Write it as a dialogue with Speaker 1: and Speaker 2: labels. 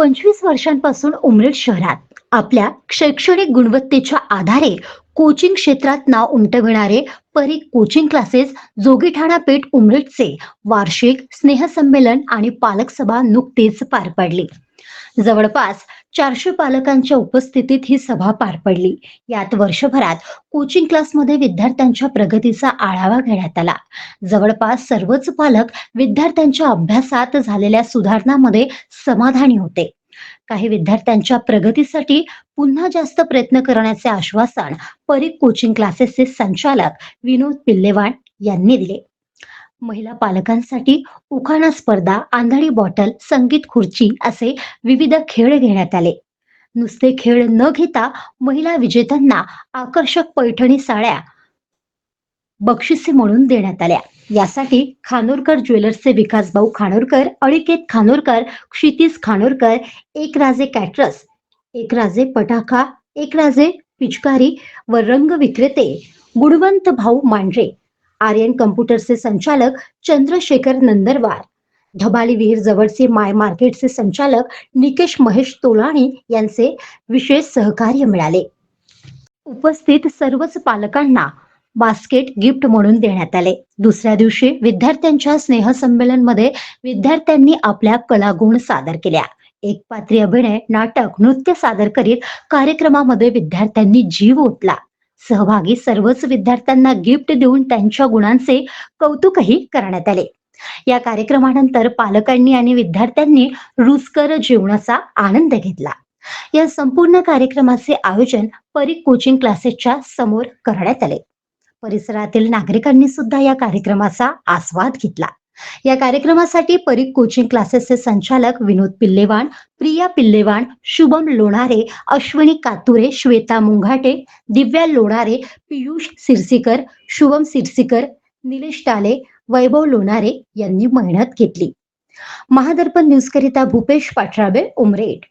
Speaker 1: पंचवीस वर्षांपासून उमरेड शहरात. आपल्या शैक्षणिक गुणवत्तेच्या आधारे कोचिंग क्षेत्रात नाव उमटविणारे परी कोचिंग क्लासेस जोगीठाणा पेठ उमरेडचे वार्षिक स्नेहसंमेलन आणि पालक सभा नुकतीच पार पडली. जवळपास चारशे पालकांच्या उपस्थितीत ही सभा पार पडली. यात वर्षभरात कोचिंग क्लासमध्ये विद्यार्थ्यांच्या प्रगतीचा आढावा घेण्यात आला. जवळपास सर्वच पालक विद्यार्थ्यांच्या अभ्यासात झालेल्या सुधारणामध्ये समाधानी होते. काही विद्यार्थ्यांच्या प्रगतीसाठी पुन्हा जास्त प्रयत्न करण्याचे आश्वासन परीख कोचिंग क्लासेसचे संचालक विनोद पिल्लेवाड यांनी दिले. महिला पालकांसाठी उखाणा स्पर्धा आंधळी बॉटल संगीत खुर्ची असे विविध खेळ घेण्यात आले. नुसते खेळ न घेता महिला विजेत्यांना आकर्षक पैठणी साड्या बक्षिसे म्हणून देण्यात आल्या. यासाठी खानोरकर ज्वेलर्सचे विकासभाऊ खानोरकर अळिकेत खानोरकर क्षितिज खानोरकर एक राजे कॅटरस एक राजे पटाखा एक राजे पिचकारी व रंग विक्रेते गुणवंत भाऊ मांढरे. आर्यन कम्प्युटरचे संचालक चंद्रशेखर नंदरवार. ढबाली विहीर जवळचे माय मार्केटचे संचालक निकेश महेश तोलाणी यांचे विशेष सहकार्य मिळाले. उपस्थित सर्वच पालकांना बास्केट गिफ्ट म्हणून देण्यात आले. दुसऱ्या दिवशी विद्यार्थ्यांच्या स्नेहसंमेलनमध्ये विद्यार्थ्यांनी आपल्या कलागुण सादर केल्या. एक पात्री अभिनय नाटक नृत्य सादर करीत कार्यक्रमामध्ये विद्यार्थ्यांनी जीव ओतला. सहभागी सर्वच विद्यार्थ्यांना गिफ्ट देऊन त्यांच्या गुणांचे कौतुकही करण्यात आले. या कार्यक्रमानंतर पालकांनी आणि विद्यार्थ्यांनी रुचकर जीवनाचा आनंद घेतला. या संपूर्ण कार्यक्रमाचे आयोजन परी कोचिंग क्लासेसच्या समोर करण्यात आले. परिसरातील नागरिकांनी सुद्धा या कार्यक्रमाचा आस्वाद घेतला. या कार्यक्रमासाठी परीख कोचिंग क्लासेसचे संचालक विनोद पिल्लेवाण प्रिया पिल्लेवाण शुभम लोणारे अश्विनी कातुरे श्वेता मुंघाटे दिव्या लोणारे पियुष सिरसीकर शुभम सिरसीकर निलेश टाले वैभव लोणारे यांनी मेहनत घेतली. महादर्पण न्यूज करिता भूपेश पाठराबे उमरेड.